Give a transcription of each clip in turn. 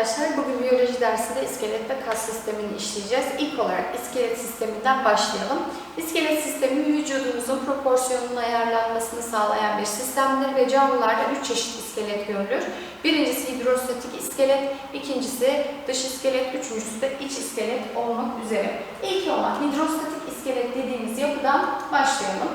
arkadaşlar. Bugün biyoloji dersinde iskelet ve kas sistemini işleyeceğiz. İlk olarak iskelet sisteminden başlayalım. İskelet sistemi vücudumuzun proporsiyonunun ayarlanmasını sağlayan bir sistemdir ve canlılarda üç çeşit iskelet görülür. Birincisi hidrostatik iskelet, ikincisi dış iskelet, üçüncüsü de iç iskelet olmak üzere. İlk olan hidrostatik iskelet dediğimiz yapıdan başlayalım.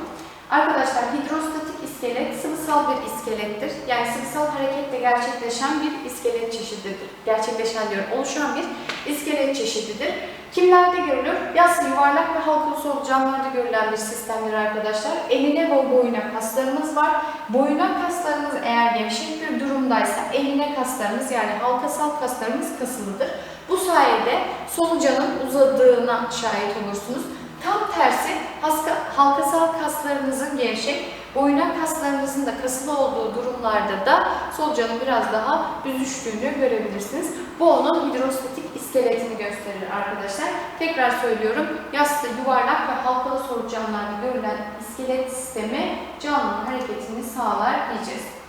Arkadaşlar hidrostatik iskelet sıvısal bir iskelettir. Yani sıvısal hareketle gerçekleşen bir iskelet çeşididir. Gerçekleşen diyorum, oluşan bir iskelet çeşididir. Kimlerde görülür? Yassı, yuvarlak ve halkalı solucanlarda görülen bir sistemdir arkadaşlar. Eline ve boyuna kaslarımız var. Boyuna kaslarımız eğer gevşek bir durumdaysa eline kaslarımız yani halkasal kaslarımız kasılıdır. Bu sayede solucanın uzadığına şahit olursunuz. Tam tersi halkasal kaslarımızın gevşek, boyuna kaslarımızın da kasılı olduğu durumlarda da solucanın biraz daha büzüştüğünü görebilirsiniz. Bu onun hidrostatik iskeletini gösterir arkadaşlar. Tekrar söylüyorum. Yassı, yuvarlak ve halkalı solucanlarda görülen iskelet sistemi canlının hareketini sağlar diyeceğiz.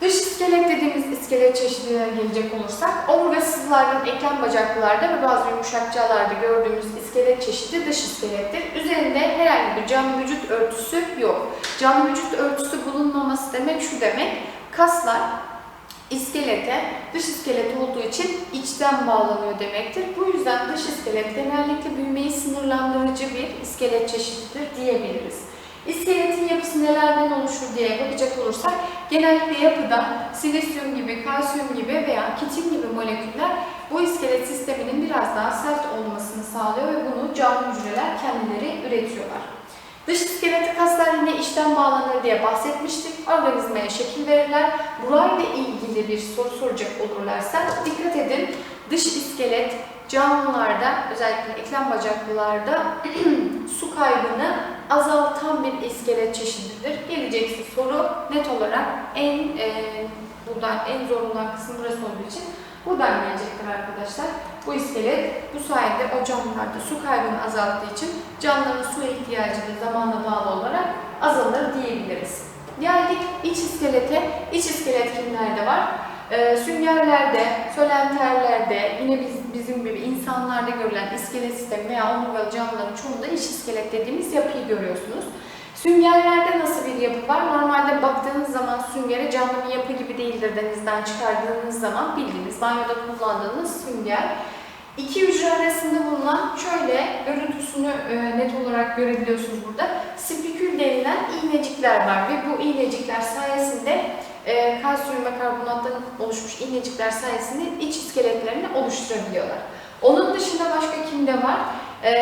Dış iskelet dediğimiz iskelet çeşidine gelecek olursak, omurgasızlardan eklem bacaklılarda ve bazı yumuşakçalarda gördüğümüz iskelet çeşidi dış iskelettir. Üzerinde herhangi bir canlı vücut örtüsü yok. Canlı vücut örtüsü bulunmaması demek şu demek, kaslar iskelete, dış iskelet olduğu için içten bağlanıyor demektir. Bu yüzden dış iskelet genellikle büyümeyi sınırlandırıcı bir iskelet çeşididir diyebiliriz. İskeletin yapısı nelerden oluşur diye bakacak olursak genellikle yapıda silisyum gibi, kalsiyum gibi veya kitin gibi moleküller bu iskelet sisteminin biraz daha sert olmasını sağlıyor ve bunu canlı hücreler kendileri üretiyorlar. Dış iskeleti kaslar yine içten bağlanır diye bahsetmiştik. Organizmaya şekil verirler. Burayla ilgili bir soru soracak olurlarsa dikkat edin. Dış iskelet canlılarda özellikle eklem bacaklılarda su kaybını azaltan bir iskelet çeşididir. Gelecekse soru net olarak en e, buradan en zor olan kısım burası olduğu için buradan gelecektir arkadaşlar. Bu iskelet bu sayede o canlılarda su kaybını azalttığı için canlıların su ihtiyacı da zamanla bağlı olarak azalır diyebiliriz. Geldik iç iskelete. İç iskelet kimlerde var? Ee, süngerlerde, sölenterlerde, yine biz, bizim gibi insanlarda görülen iskelet sistemi veya omurgalı canlıların çoğunda iç iskelet dediğimiz yapıyı görüyorsunuz. Süngerlerde nasıl bir yapı var? Normalde baktığınız zaman süngere canlı bir yapı gibi değildir denizden çıkardığınız zaman bildiğiniz banyoda kullandığınız sünger. İki hücre arasında bulunan şöyle görüntüsünü e, net olarak görebiliyorsunuz burada. Spikül denilen iğnecikler var ve bu iğnecikler sayesinde e, kalsiyum ve karbonattan oluşmuş iğnecikler sayesinde iç iskeletlerini oluşturabiliyorlar. Onun dışında başka kimde var? E,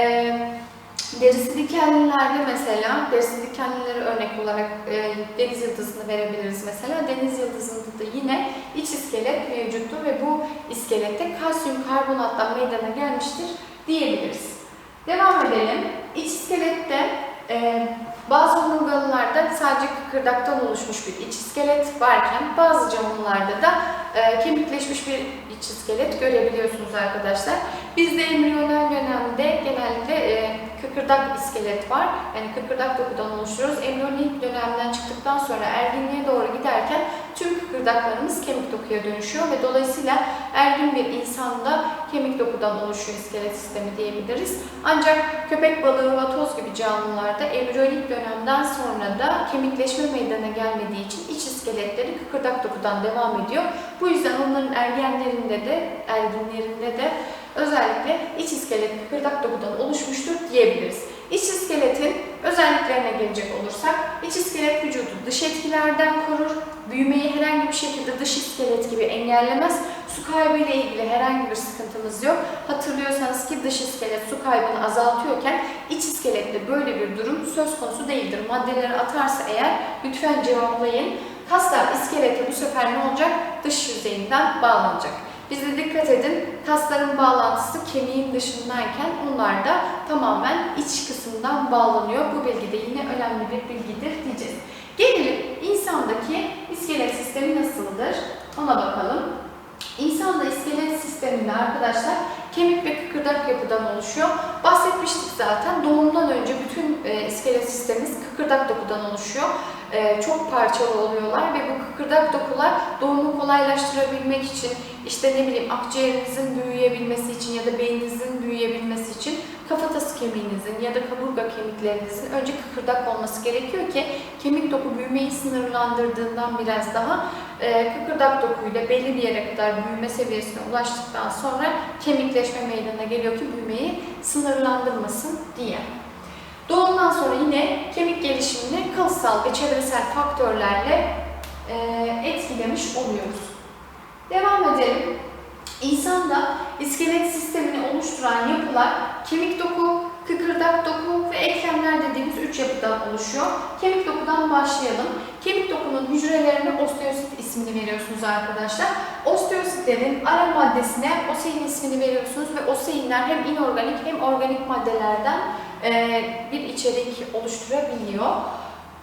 derisi dikenlilerde mesela, derisi dikenlileri örnek olarak e, deniz yıldızını verebiliriz mesela. Deniz yıldızında da yine iç iskelet mevcuttur ve bu iskelette kalsiyum karbonattan meydana gelmiştir diyebiliriz. Devam edelim. İç iskelette e, bazı omurgalılarda sadece kıkırdaktan oluşmuş bir iç iskelet varken bazı canlılarda da e, kemikleşmiş bir iç iskelet görebiliyorsunuz arkadaşlar. Bizde embriyonel dönemde genellikle e, kıkırdak iskelet var. Yani kıkırdak dokudan oluşuyoruz. Embriyonik dönemden çıktıktan sonra erginliğe doğru giderken tüm kıkırdaklarımız kemik dokuya dönüşüyor ve dolayısıyla ergin bir insanda kemik dokudan oluşuyor iskelet sistemi diyebiliriz. Ancak köpek balığı, vatoz gibi canlılarda embriyonik dönemden sonra da kemikleşme meydana gelmediği için iç iskeletleri kıkırdak dokudan devam ediyor. Bu yüzden onların ergenlerinde de, erginlerinde de özellikle iç iskelet kıkırdak dokudan oluşmuştur diyebiliriz. İç iskeletin özelliklerine gelecek olursak, iç iskelet vücudu dış etkilerden korur, büyümeyi herhangi bir şekilde dış iskelet gibi engellemez, su kaybı ile ilgili herhangi bir sıkıntımız yok. Hatırlıyorsanız ki dış iskelet su kaybını azaltıyorken iç iskelette böyle bir durum söz konusu değildir. Maddeleri atarsa eğer lütfen cevaplayın. Kaslar iskelete bu sefer ne olacak? Dış yüzeyinden bağlanacak. Bize dikkat edin, kasların bağlantısı kemiğin dışındayken onlar da tamamen iç kısımdan bağlanıyor. Bu bilgi de yine önemli bir bilgidir diyeceğiz. Gelelim insandaki iskelet sistemi nasıldır? Ona bakalım. İnsanda iskelet sisteminde arkadaşlar kemik ve kıkırdak yapıdan oluşuyor. Bahsetmiştik zaten doğumdan önce bütün e, iskelet sistemimiz kıkırdak dokudan oluşuyor. E, çok parçalı oluyorlar ve bu kıkırdak dokular doğumu kolaylaştırabilmek için işte ne bileyim akciğerinizin büyüyebilmesi için ya da beyninizin büyüyebilmesi için kafatası kemiğinizin ya da kaburga kemiklerinizin önce kıkırdak olması gerekiyor ki kemik doku büyümeyi sınırlandırdığından biraz daha e, kıkırdak dokuyla belli bir yere kadar büyüme seviyesine ulaştıktan sonra kemikleşme meydana geliyor ki büyümeyi sınırlandırmasın diye. Sonra yine kemik gelişimini kalıtsal ve çevresel faktörlerle e, etkilemiş oluyoruz. Devam edelim. İnsanda iskelet sistemini oluşturan yapılar kemik doku, kıkırdak doku ve eklemler dediğimiz üç yapıdan oluşuyor. Kemik dokudan başlayalım. Kemik dokunun hücrelerine osteosit ismini veriyorsunuz arkadaşlar. Osteositlerin ara maddesine osein ismini veriyorsunuz ve oseinler hem inorganik hem organik maddelerden bir içerik oluşturabiliyor.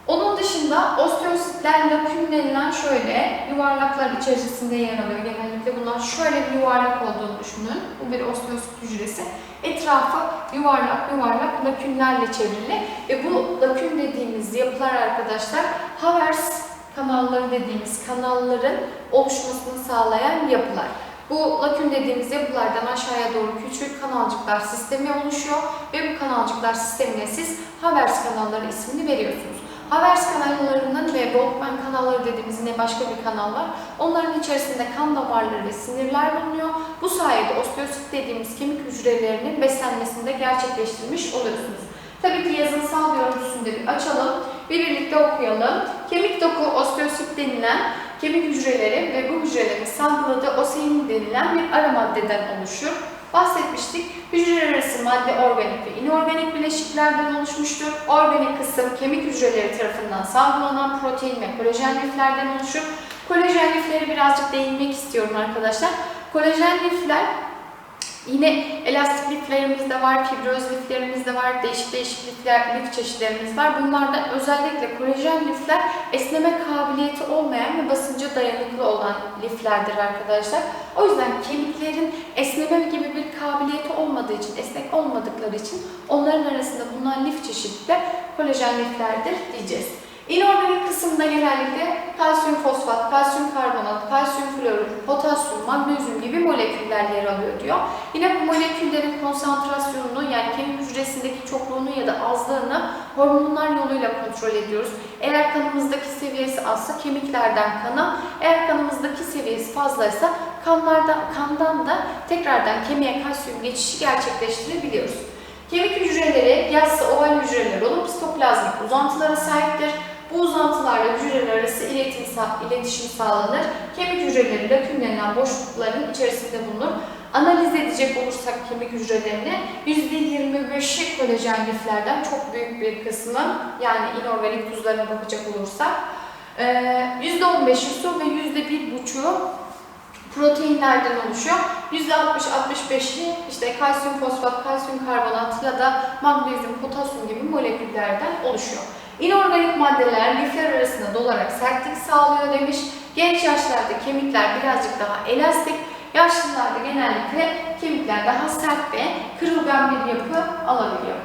Onun dışında osteositler lakün denilen şöyle yuvarlaklar içerisinde yer alıyor. Genellikle bunlar şöyle bir yuvarlak olduğunu düşünün. Bu bir osteosit hücresi. Etrafı yuvarlak yuvarlak lakünlerle çevrili. Ve bu lakün dediğimiz yapılar arkadaşlar Havers kanalları dediğimiz kanalların oluşmasını sağlayan yapılar. Bu lakün dediğimiz yapılardan aşağıya doğru küçük kanalcıklar sistemi oluşuyor ve bu kanalcıklar sistemine siz Havers kanalları ismini veriyorsunuz. Havers kanallarının ve Boltzmann kanalları dediğimiz yine başka bir kanal var. Onların içerisinde kan damarları ve sinirler bulunuyor. Bu sayede osteosit dediğimiz kemik hücrelerinin beslenmesini de gerçekleştirmiş oluyorsunuz. Tabii ki yazınsal görüntüsünü de bir açalım ve birlikte okuyalım. Kemik doku osteosit denilen kemik hücreleri ve bu hücrelerin salgıladığı osein denilen bir ara maddeden oluşur. Bahsetmiştik. Hücreler arası madde organik ve inorganik bileşiklerden oluşmuştur. Organik kısım kemik hücreleri tarafından salgılanan protein ve kolajen liflerden oluşur. Kolajen lifleri birazcık değinmek istiyorum arkadaşlar. Kolajen lifler Yine elastik liflerimiz de var, fibroz liflerimiz de var, değişik değişik lifler, lif çeşitlerimiz var. Bunlardan özellikle kolajen lifler esneme kabiliyeti olmayan ve basınca dayanıklı olan liflerdir arkadaşlar. O yüzden kemiklerin esneme gibi bir kabiliyeti olmadığı için, esnek olmadıkları için onların arasında bulunan lif çeşidi kolajen liflerdir diyeceğiz. İnorganik kısımda genellikle kalsiyum fosfat, kalsiyum karbonat, kalsiyum florür, potasyum, magnezyum gibi moleküller yer alıyor diyor. Yine bu moleküllerin konsantrasyonunu yani kemik hücresindeki çokluğunu ya da azlığını hormonlar yoluyla kontrol ediyoruz. Eğer kanımızdaki seviyesi azsa kemiklerden kana, eğer kanımızdaki seviyesi fazlaysa kanlardan, kandan da tekrardan kemiğe kalsiyum geçişi gerçekleştirebiliyoruz. Kemik hücreleri yassı oval hücreler olup sitoplazmik uzantılara sahiptir. Bu uzantılarla hücreler arası iletim, iletişim sağlanır. Kemik hücreleri lakün denilen boşlukların içerisinde bulunur. Analiz edecek olursak kemik hücrelerini %25'i kolajen liflerden çok büyük bir kısmı yani inorganik tuzlarına bakacak olursak %15'i su ve %1,5'u proteinlerden oluşuyor. %60-65'i işte kalsiyum fosfat, kalsiyum karbonat ya da magnezyum, potasyum gibi moleküllerden oluşuyor. İnorganik maddeler lifler arasında dolarak sertlik sağlıyor demiş. Genç yaşlarda kemikler birazcık daha elastik, yaşlılarda genellikle kemikler daha sert ve kırılgan bir yapı alabiliyor.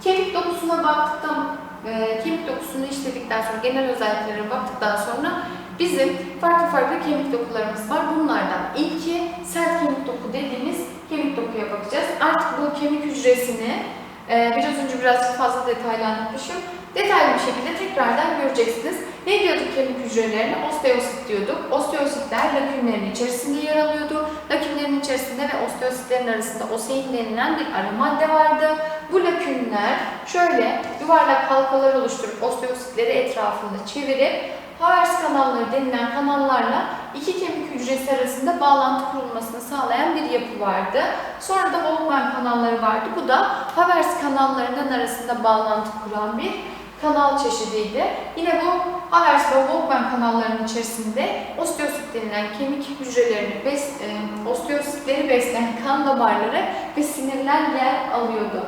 Kemik dokusuna baktıktan, e, kemik dokusunu işledikten sonra, genel özelliklerine baktıktan sonra bizim farklı farklı kemik dokularımız var. Bunlardan ilki sert kemik doku dediğimiz kemik dokuya bakacağız. Artık bu kemik hücresini e, biraz önce birazcık fazla detaylı anlatmışım. Detaylı bir şekilde tekrardan göreceksiniz. Ne diyorduk kemik hücrelerine? Osteosit diyorduk. Osteositler lakünlerin içerisinde yer alıyordu. Lakünlerin içerisinde ve osteositlerin arasında osein denilen bir ara madde vardı. Bu lakünler şöyle yuvarlak halkalar oluşturup osteositleri etrafında çevirip Havers kanalları denilen kanallarla iki kemik hücresi arasında bağlantı kurulmasını sağlayan bir yapı vardı. Sonra da Volkmann kanalları vardı. Bu da Havers kanallarının arasında bağlantı kuran bir kanal çeşidiydi. Yine bu Havers ve Volkmann kanallarının içerisinde osteosit denilen kemik hücrelerini, bes, e, osteositleri besleyen kan damarları ve sinirler yer alıyordu.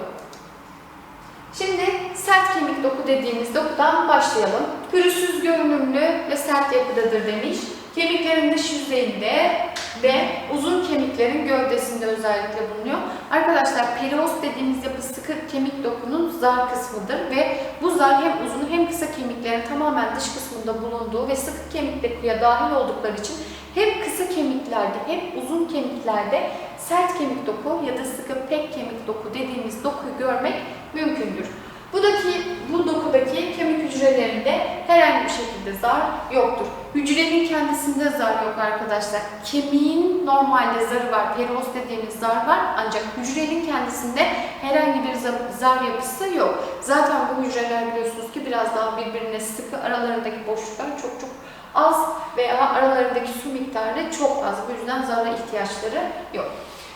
Şimdi sert kemik doku dediğimiz dokudan başlayalım. Pürüzsüz görünümlü ve sert yapıdadır demiş. Kemiklerin dış yüzeyinde ve uzun kemiklerin gövdesinde özellikle bulunuyor. Arkadaşlar periost dediğimiz yapı sıkı kemik dokunun zar kısmıdır ve bu zar hem uzun hem kısa kemiklerin tamamen dış kısmında bulunduğu ve sıkı kemik dokuya dahil oldukları için hem kısa kemiklerde hem uzun kemiklerde sert kemik doku ya da sıkı pek kemik doku dediğimiz dokuyu görmek mümkündür. Buradaki, bu dokudaki kemik hücrelerinde herhangi bir şekilde zar yoktur. Hücrenin kendisinde zar yok arkadaşlar. Kemiğin normalde zarı var, periost dediğimiz zar var ancak hücrenin kendisinde herhangi bir zar yapısı yok. Zaten bu hücreler biliyorsunuz ki biraz daha birbirine sıkı, aralarındaki boşluklar çok çok az veya aralarındaki su miktarı çok az. Bu yüzden zara ihtiyaçları yok.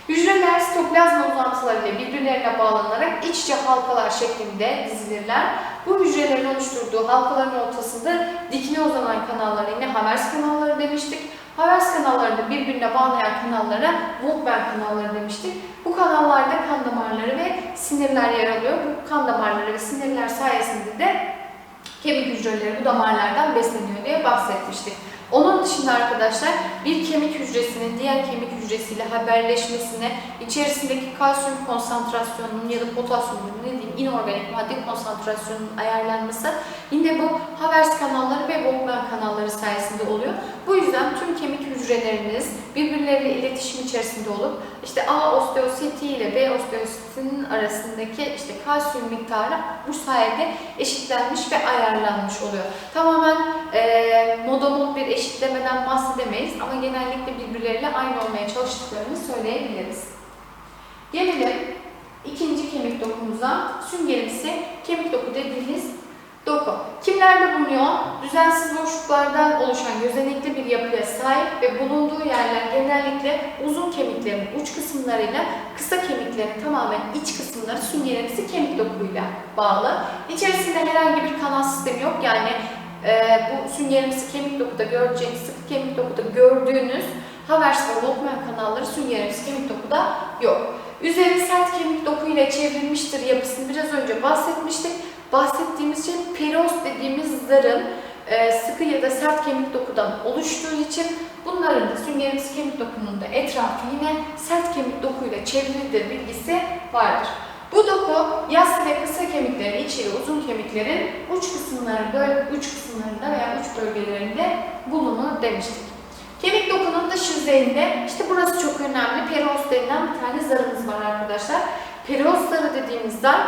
Hücreler sitoplazma uzantılarıyla birbirlerine bağlanarak iç içe halkalar şeklinde dizilirler. Bu hücrelerin oluşturduğu halkaların ortasında dikine uzanan kanallara yine Havers kanalları demiştik. Havers kanallarını birbirine bağlayan kanallara Volkmann kanalları demiştik. Bu kanallarda kan damarları ve sinirler yer alıyor. Bu kan damarları ve sinirler sayesinde de kemik hücreleri bu damarlardan besleniyor diye bahsetmiştik. Onun dışında arkadaşlar bir kemik hücresinin diğer kemik hücresiyle haberleşmesine, içerisindeki kalsiyum konsantrasyonunun ya da potasyumun ne diyeyim inorganik madde konsantrasyonunun ayarlanması yine bu Havers kanalları ve Volkmann kanalları sayesinde oluyor. Bu yüzden tüm kemik hücreleriniz birbirleriyle iletişim içerisinde olup işte A osteositi ile B osteositinin arasındaki işte kalsiyum miktarı bu sayede eşitlenmiş ve ayarlanmış oluyor. Tamamen e, modomot bir eşitlemeden bahsedemeyiz ama genellikle birbirleriyle aynı olmaya çalıştıklarını söyleyebiliriz. Gelelim ikinci kemik dokumuza, süngerimsi kemik doku dediğimiz doku. Kimlerde bulunuyor? Düzensiz boşluklardan oluşan gözenekli bir yapıya sahip ve bulunduğu yerler genellikle uzun kemiklerin uç kısımlarıyla kısa kemiklerin tamamen iç kısımları süngerimsi kemik dokuyla bağlı. İçerisinde herhangi bir kanal sistemi yok yani e, bu süngerimsi kemik dokuda göreceğiniz, sıkı kemik dokuda gördüğünüz Havers ve Volkmann kanalları süngerimsi kemik dokuda yok. Üzeri sert kemik doku ile çevrilmiştir yapısını biraz önce bahsetmiştik. Bahsettiğimiz şey periost dediğimiz zarın e, sıkı ya da sert kemik dokudan oluştuğu için bunların da süngerimsi kemik dokunun da etrafı yine sert kemik dokuyla çevrilidir bilgisi vardır. Bu doku yassı ve kısa kemiklerin içeri uzun kemiklerin uç kısımlarında, uç kısımlarında veya uç bölgelerinde bulunur demiştik. Kemik dokunun dış yüzeyinde işte burası çok önemli. Periost denilen bir tane zarımız var arkadaşlar. Periost zarı dediğimiz zar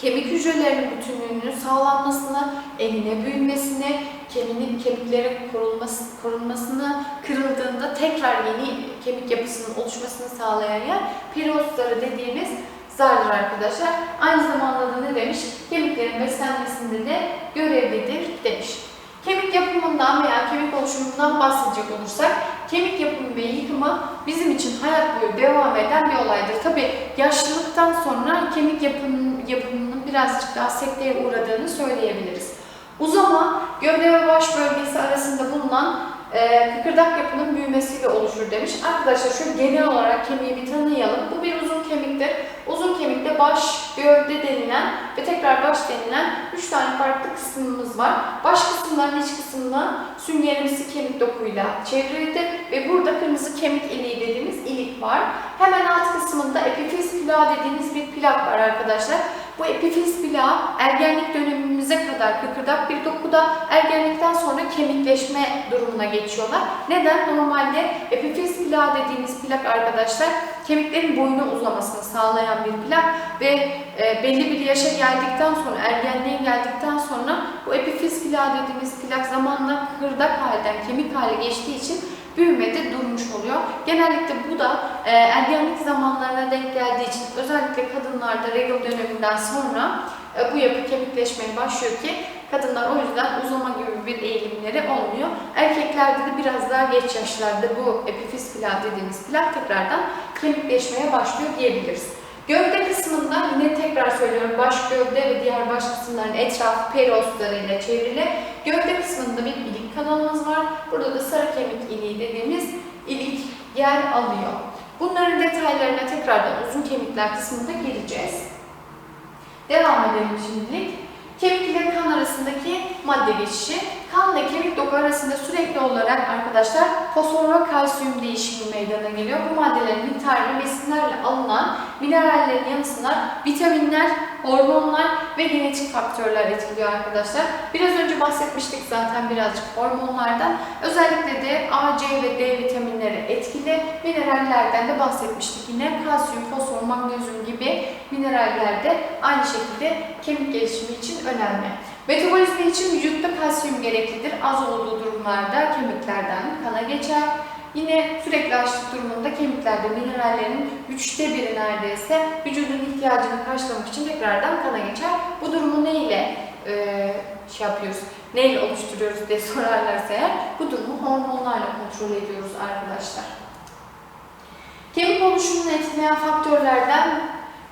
kemik hücrelerinin bütünlüğünün sağlanmasını, enine büyümesini, kemiğin kemiklerin korunması, korunmasını, kırıldığında tekrar yeni kemik yapısının oluşmasını sağlayan yer periost zarı dediğimiz zardır arkadaşlar. Aynı zamanda da ne demiş? Kemiklerin beslenmesinde de görevlidir demiş. Kemik yapımından veya kemik oluşumundan bahsedecek olursak, kemik yapımı ve yıkımı bizim için hayat boyu devam eden bir olaydır. Tabi yaşlılıktan sonra kemik yapımının, yapımının birazcık daha sekteye uğradığını söyleyebiliriz. Uzama, gövde ve baş bölgesi arasında bulunan e, kıkırdak yapının büyümesiyle oluşur demiş. Arkadaşlar şöyle genel olarak kemiği bir tanıyalım. Bu bir uzun kemiktir. Uzun kemikte baş, gövde denilen ve tekrar baş denilen üç tane farklı kısmımız var. Baş kısımların iç kısmına süngerimsi kemik dokuyla çevrilidir ve burada kırmızı kemik iliği dediğimiz ilik var. Hemen alt kısmında epifiz plağı dediğimiz bir plak var arkadaşlar. Bu epifiz plağı ergenlik dönemimize kadar kıkırdak bir dokuda ergenlikten sonra kemikleşme durumuna geçiyorlar. Neden? Normalde epifiz plağı dediğimiz plak arkadaşlar kemiklerin boyunu uzamasını sağlayan bir plak ve e, belli bir yaşa geldikten sonra, ergenliğe geldikten sonra bu epifiz plağı dediğimiz plak zamanla kıkırdak halden kemik hale geçtiği için büyümede durmuş oluyor. Genellikle bu da e, ergenlik zamanlarına denk geldiği için özellikle kadınlarda regl döneminden sonra bu yapı kemikleşmeye başlıyor ki kadınlar o yüzden uzama gibi bir eğilimleri olmuyor. Erkeklerde de biraz daha geç yaşlarda bu epifiz plak dediğimiz plak tekrardan kemikleşmeye başlıyor diyebiliriz. Gövde kısmında yine tekrar söylüyorum baş gövde ve diğer baş kısımların etrafı periostlarıyla çevrili. Gövde kısmında bir ilik kanalımız var. Burada da sarı kemik iliği dediğimiz ilik yer alıyor. Bunların detaylarına tekrardan uzun kemikler kısmında geleceğiz. Devam edelim şimdilik. Kemik ile kan arasındaki madde geçişi. Kan ve kemik doku arasında sürekli olarak arkadaşlar fosfor ve kalsiyum değişimi meydana geliyor. Bu maddelerin miktarı besinlerle alınan minerallerin yanı sıra vitaminler, hormonlar ve genetik faktörler etkiliyor arkadaşlar. Biraz önce bahsetmiştik zaten birazcık hormonlardan. Özellikle de A, C ve D vitaminleri etkili. Minerallerden de bahsetmiştik yine. Kalsiyum, fosfor, magnezyum gibi mineraller de aynı şekilde kemik gelişimi için önemli. Metabolizma için vücutta kalsiyum gereklidir. Az olduğu durumlarda kemiklerden kana geçer. Yine sürekli açlık durumunda kemiklerde minerallerin üçte biri neredeyse vücudun ihtiyacını karşılamak için tekrardan kana geçer. Bu durumu ne ile e, şey yapıyoruz, neyle oluşturuyoruz diye sorarlarsa eğer bu durumu hormonlarla kontrol ediyoruz arkadaşlar. Kemik oluşumunu etkileyen faktörlerden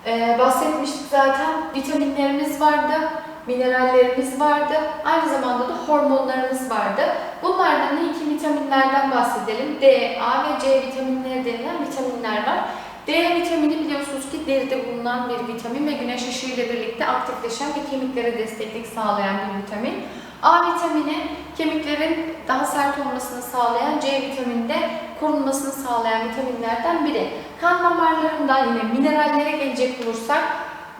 e, bahsetmiştik zaten. Vitaminlerimiz vardı, minerallerimiz vardı, aynı zamanda da hormonlarımız vardı. Bunlardan ilk vitaminlerden bahsedelim. D, A ve C vitaminleri denilen vitaminler var. D vitamini biliyorsunuz ki deride bulunan bir vitamin ve güneş ışığı ile birlikte aktifleşen ve kemiklere desteklik sağlayan bir vitamin. A vitamini kemiklerin daha sert olmasını sağlayan, C vitamini de korunmasını sağlayan vitaminlerden biri. Kan damarlarından yine minerallere gelecek olursak,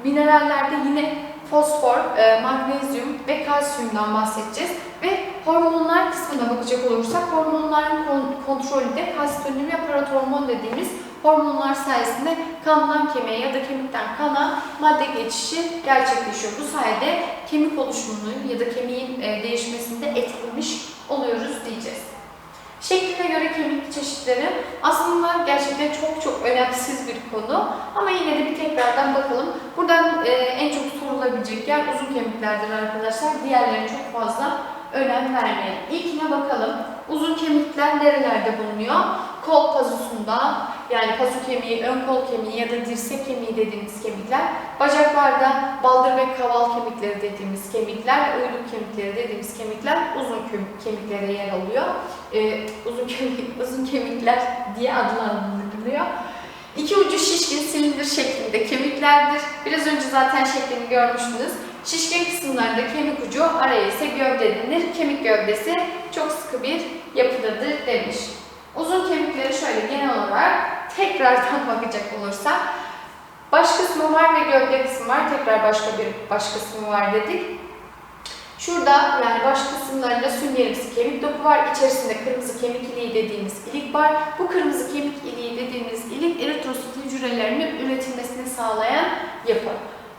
minerallerde yine fosfor, e, magnezyum ve kalsiyumdan bahsedeceğiz. Ve hormonlar kısmına bakacak olursak hormonların kon- kontrolü de kalsitonin ve paratormon dediğimiz hormonlar sayesinde kandan kemiğe ya da kemikten kana madde geçişi gerçekleşiyor. Bu sayede kemik oluşumunu ya da kemiğin e, değişmesinde etkilemiş oluyoruz diyeceğiz. Şekline göre kemik çeşitleri aslında gerçekten çok çok önemsiz bir konu ama yine de bir tekrardan bakalım. Buradan e, en çok sorulabilecek yer uzun kemiklerdir arkadaşlar. Diğerlerine çok fazla önem vermeyelim. İlkine bakalım. Uzun kemikler nerelerde bulunuyor? Kol pazusunda yani pazu kemiği, ön kol kemiği ya da dirsek kemiği dediğimiz kemikler. Bacaklarda baldır ve kaval kemikleri dediğimiz kemikler ve uyluk kemikleri dediğimiz kemikler uzun kem- kemiklere yer alıyor. Ee, uzun kemik, uzun kemikler diye adlandırılıyor. İki ucu şişkin silindir şeklinde kemiklerdir. Biraz önce zaten şeklini görmüştünüz. Şişkin kısımlarda kemik ucu, araya ise gövde denir. Kemik gövdesi çok sıkı bir yapıdadır demiş. Uzun kemikleri şöyle genel olarak tekrardan bakacak olursak baş kısmı var ve gövde kısmı var. Tekrar başka bir baş kısmı var dedik. Şurada yani baş kısımlarında süngerimsi kemik doku var. İçerisinde kırmızı kemik iliği dediğimiz ilik var. Bu kırmızı kemik iliği dediğimiz ilik eritrosit hücrelerinin üretilmesini sağlayan yapı.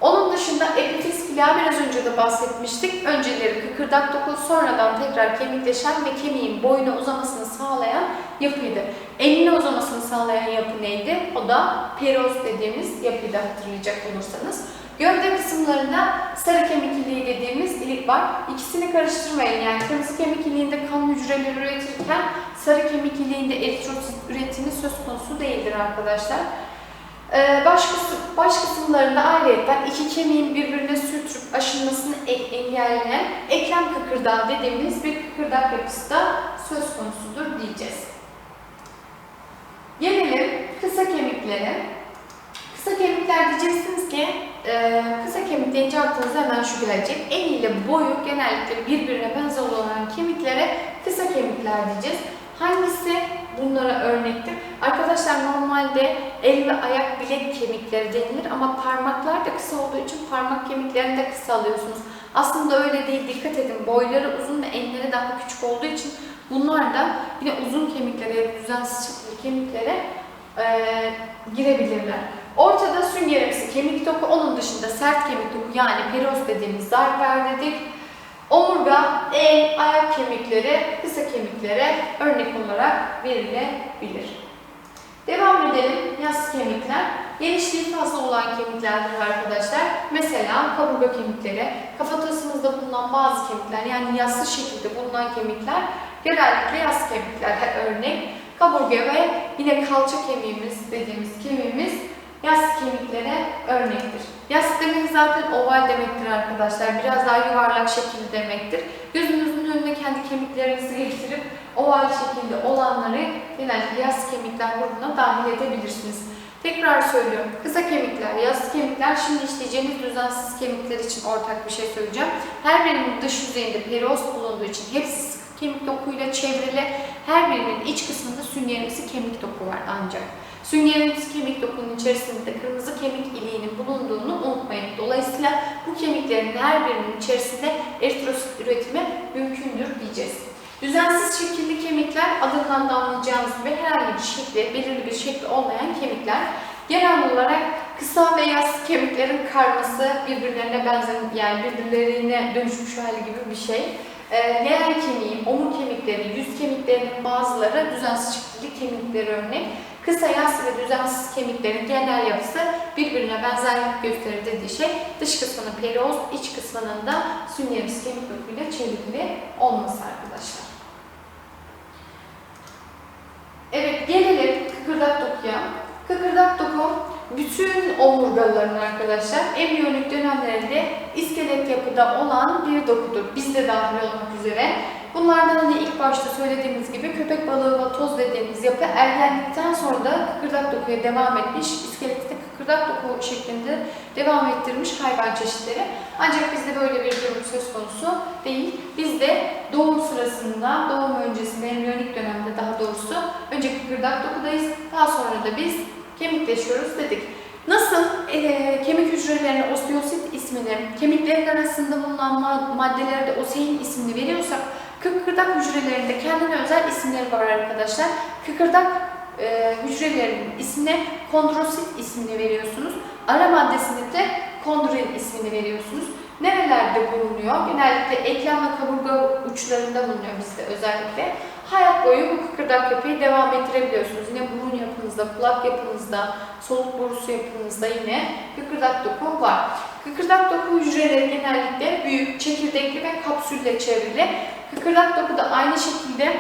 Onun dışında epifiz plağı biraz önce de bahsetmiştik. Önceleri kıkırdak doku sonradan tekrar kemikleşen ve kemiğin boyuna uzamasını sağlayan yapıydı. Enine uzamasını sağlayan yapı neydi? O da peroz dediğimiz yapıyı da hatırlayacak olursanız. Gövde kısımlarında sarı kemik iliği dediğimiz ilik var. İkisini karıştırmayın. Yani kırmızı kemik iliğinde kan hücreleri üretirken sarı kemik iliğinde eritrosit üretimi söz konusu değildir arkadaşlar. Ee, baş, kısım, baş kısımlarında ayrıca iki kemiğin birbirine sürtüp aşınmasını engelleyen eklem kıkırdağı dediğimiz bir kıkırdak yapısı da söz konusudur diyeceğiz. Gelelim kısa kemiklere. Kısa kemikler diyeceksiniz ki e, kısa kemik deyince aklınıza hemen şu gelecek. En ile boyu genellikle birbirine benzer olan kemiklere kısa kemikler diyeceğiz. Hangisi bunlara örnektir? Arkadaşlar normalde el ve ayak bilek kemikleri denilir ama parmaklar da kısa olduğu için parmak kemiklerini de kısa alıyorsunuz. Aslında öyle değil. Dikkat edin. Boyları uzun ve enleri daha küçük olduğu için bunlar da yine uzun kemiklere, düzensiz şekilli kemiklere e, girebilirler. Ortada süngerimsi kemik doku, onun dışında sert kemik doku yani peroz dediğimiz zarber dedik. Omurga, el, ayak kemikleri, kısa kemiklere örnek olarak verilebilir. Devam edelim. Yassı kemikler. Genişliği fazla olan kemiklerdir arkadaşlar. Mesela kaburga kemikleri, kafatasımızda bulunan bazı kemikler yani yassı şekilde bulunan kemikler genellikle yassı kemikler örnek. Kaburga ve yine kalça kemiğimiz dediğimiz kemiğimiz yassı kemiklere örnektir. Yassı demek zaten oval demektir arkadaşlar. Biraz daha yuvarlak şekilde demektir. Gözünüzün önüne kendi kemiklerinizi getirip oval şekilde olanları genellikle yassı kemikler grubuna dahil edebilirsiniz. Tekrar söylüyorum. Kısa kemikler, yassı kemikler. Şimdi işleyeceğimiz düzensiz kemikler için ortak bir şey söyleyeceğim. Her birinin dış yüzeyinde periost bulunduğu için hepsi kemik dokuyla çevrili. Her birinin iç kısmında sünyerimsi kemik doku var ancak. Sünyerimsi kemik dokunun içerisinde kırmızı kemik iliğinin bulunduğunu unutmayın. Dolayısıyla bu kemiklerin her birinin içerisinde eritrosit üretimi mümkündür diyeceğiz. Düzensiz şekilli kemikler adından da anlayacağınız gibi herhangi bir şekli, belirli bir şekli olmayan kemikler. Genel olarak kısa ve yassı kemiklerin karması birbirlerine benzer, yani birbirlerine dönüşmüş hali gibi bir şey. Ee, leğen kemiği, omur kemikleri, yüz kemiklerinin bazıları düzensiz şekilli kemikleri örnek. Kısa yassı ve düzensiz kemiklerin genel yapısı birbirine benzerlik gösterir dediği şey dış kısmının perioz, iç kısmının da sünyeris kemik dokuyla çevrili olması arkadaşlar. Evet gelelim kıkırdak dokuya. Kıkırdak doku bütün omurgaların arkadaşlar embriyonik dönemlerinde iskelet yapıda olan bir dokudur. Biz de dahil olmak üzere. Bunlardan hani ilk başta söylediğimiz gibi köpek balığı ve toz dediğimiz yapı ergenlikten sonra da kıkırdak dokuya devam etmiş, iskelette kıkırdak doku şeklinde devam ettirmiş hayvan çeşitleri. Ancak bizde böyle bir durum söz konusu değil. Bizde doğum sırasında, doğum öncesinde, embriyonik dönemde daha doğrusu önce kıkırdak dokudayız, daha sonra da biz kemikleşiyoruz dedik. Nasıl e, kemik hücrelerine osteosit ismini, kemiklerin arasında bulunan ma- maddelere de osein ismini veriyorsak, kıkırdak hücrelerinde kendine özel isimleri var arkadaşlar. Kıkırdak e, hücrelerinin ismine kondrosit ismini veriyorsunuz. Ara maddesine de kondrin ismini veriyorsunuz. Nerelerde bulunuyor? Genellikle eklem ve kaburga uçlarında bulunuyor bizde özellikle. Hayat boyu bu kıkırdak yapıyı devam ettirebiliyorsunuz. Yine burun yapınızda, kulak yapınızda, soluk borusu yapınızda yine kıkırdak doku var. Kıkırdak doku hücreleri genellikle büyük, çekirdekli ve kapsülle çevrili. Kıkırdak doku da aynı şekilde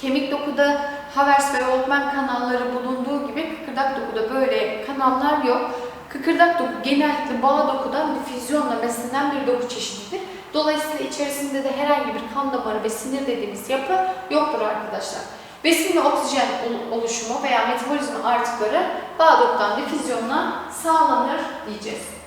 kemik dokuda Havers ve Oltman kanalları bulunduğu gibi kıkırdak dokuda böyle kanallar yok. Kıkırdak doku genellikle bağ dokudan difüzyonla beslenen bir doku çeşididir. Dolayısıyla içerisinde de herhangi bir kan damarı ve sinir dediğimiz yapı yoktur arkadaşlar. Besin ve oksijen oluşumu veya metabolizma artıkları bağ dokudan difüzyonla sağlanır diyeceğiz.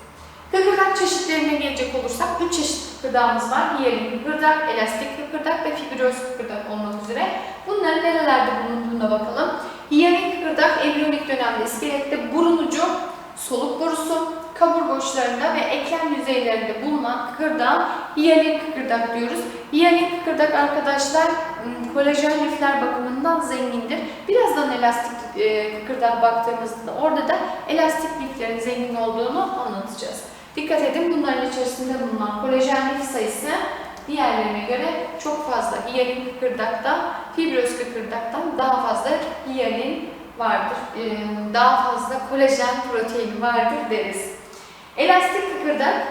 Kıkırdak çeşitlerine gelecek olursak 3 çeşit kıkırdağımız var. Hiyelin kıkırdak, elastik kıkırdak ve fibroz kıkırdak olmak üzere. Bunların nerelerde bulunduğuna bakalım. Hiyelin kıkırdak embriyonik dönemde iskelette burun ucu, soluk borusu, kaburga uçlarında ve eklem yüzeylerinde bulunan kıkırdağa hiyalin kıkırdak diyoruz. Hiyalin kıkırdak arkadaşlar ım, kolajen lifler bakımından zengindir. Birazdan elastik e, kıkırdağa baktığımızda orada da elastik liflerin zengin olduğunu anlatacağız. Dikkat edin bunların içerisinde bulunan kolajen lif sayısı diğerlerine göre çok fazla. Hiyalin kıkırdakta, fibroz kıkırdaktan daha fazla hiyalin vardır. Ee, daha fazla kolajen proteini vardır deriz. Elastik kıkırdak,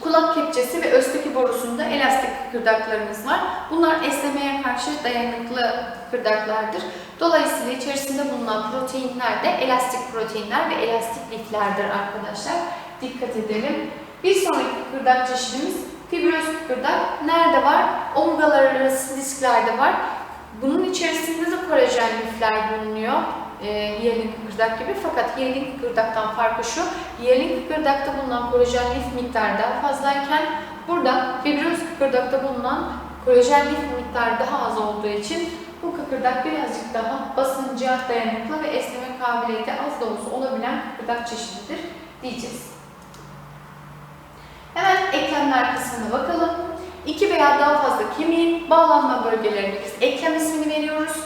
kulak kepçesi ve östeki borusunda elastik kıkırdaklarımız var. Bunlar esnemeye karşı dayanıklı kıkırdaklardır. Dolayısıyla içerisinde bulunan proteinler de elastik proteinler ve elastik liflerdir arkadaşlar. Dikkat edelim. Bir sonraki kıkırdak çeşidimiz fibroz kıkırdak. Nerede var? Omurgalar arası disklerde var. Bunun içerisinde de kolajen lifler bulunuyor. E, hiyalin kıkırdak gibi. Fakat hiyalin kıkırdaktan farkı şu. Hiyalin kıkırdakta bulunan kolajen lif miktarı daha fazlayken burada fibroz kıkırdakta bulunan kolajen lif miktarı daha az olduğu için bu kıkırdak birazcık daha basınca dayanıklı ve esneme kabiliyeti az da olsa olabilen kıkırdak çeşididir diyeceğiz. Hemen eklemler kısmına bakalım. İki veya daha fazla kemiğin bağlanma bölgelerine biz eklem ismini veriyoruz.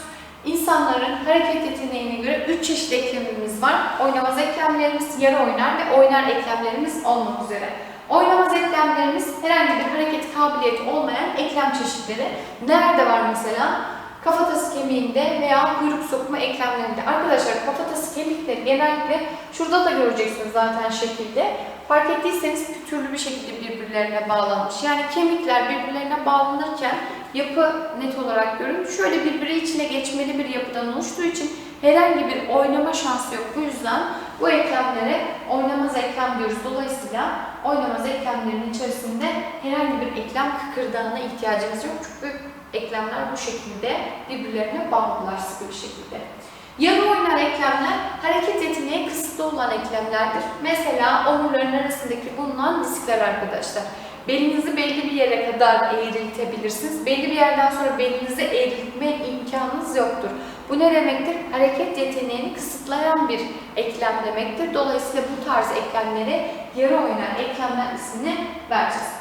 İnsanların hareket yeteneğine göre üç çeşit eklemimiz var. Oynamaz eklemlerimiz, yarı oynar ve oynar eklemlerimiz olmak üzere. Oynamaz eklemlerimiz herhangi bir hareket kabiliyeti olmayan eklem çeşitleri. Nerede var mesela? Kafatası kemiğinde veya kuyruk sokma eklemlerinde. Arkadaşlar kafatası kemikleri genellikle şurada da göreceksiniz zaten şekilde. Fark ettiyseniz pütürlü bir şekilde birbirlerine bağlanmış. Yani kemikler birbirlerine bağlanırken yapı net olarak görün. Şöyle birbiri içine geçmeli bir yapıdan oluştuğu için herhangi bir oynama şansı yok. Bu yüzden bu eklemlere oynamaz eklem diyoruz. Dolayısıyla oynamaz eklemlerin içerisinde herhangi bir eklem kıkırdağına ihtiyacımız yok. Çünkü eklemler bu şekilde birbirlerine bağlılar sıkı bir şekilde. Yarı oynar eklemler hareket yeteneği kısıtlı olan eklemlerdir. Mesela omurların arasındaki bulunan diskler arkadaşlar. Belinizi belli bir yere kadar eğriltebilirsiniz. Belli bir yerden sonra belinizi eğriltme imkanınız yoktur. Bu ne demektir? Hareket yeteneğini kısıtlayan bir eklem demektir. Dolayısıyla bu tarz eklemlere yarı oynar eklemler ismini vereceğiz.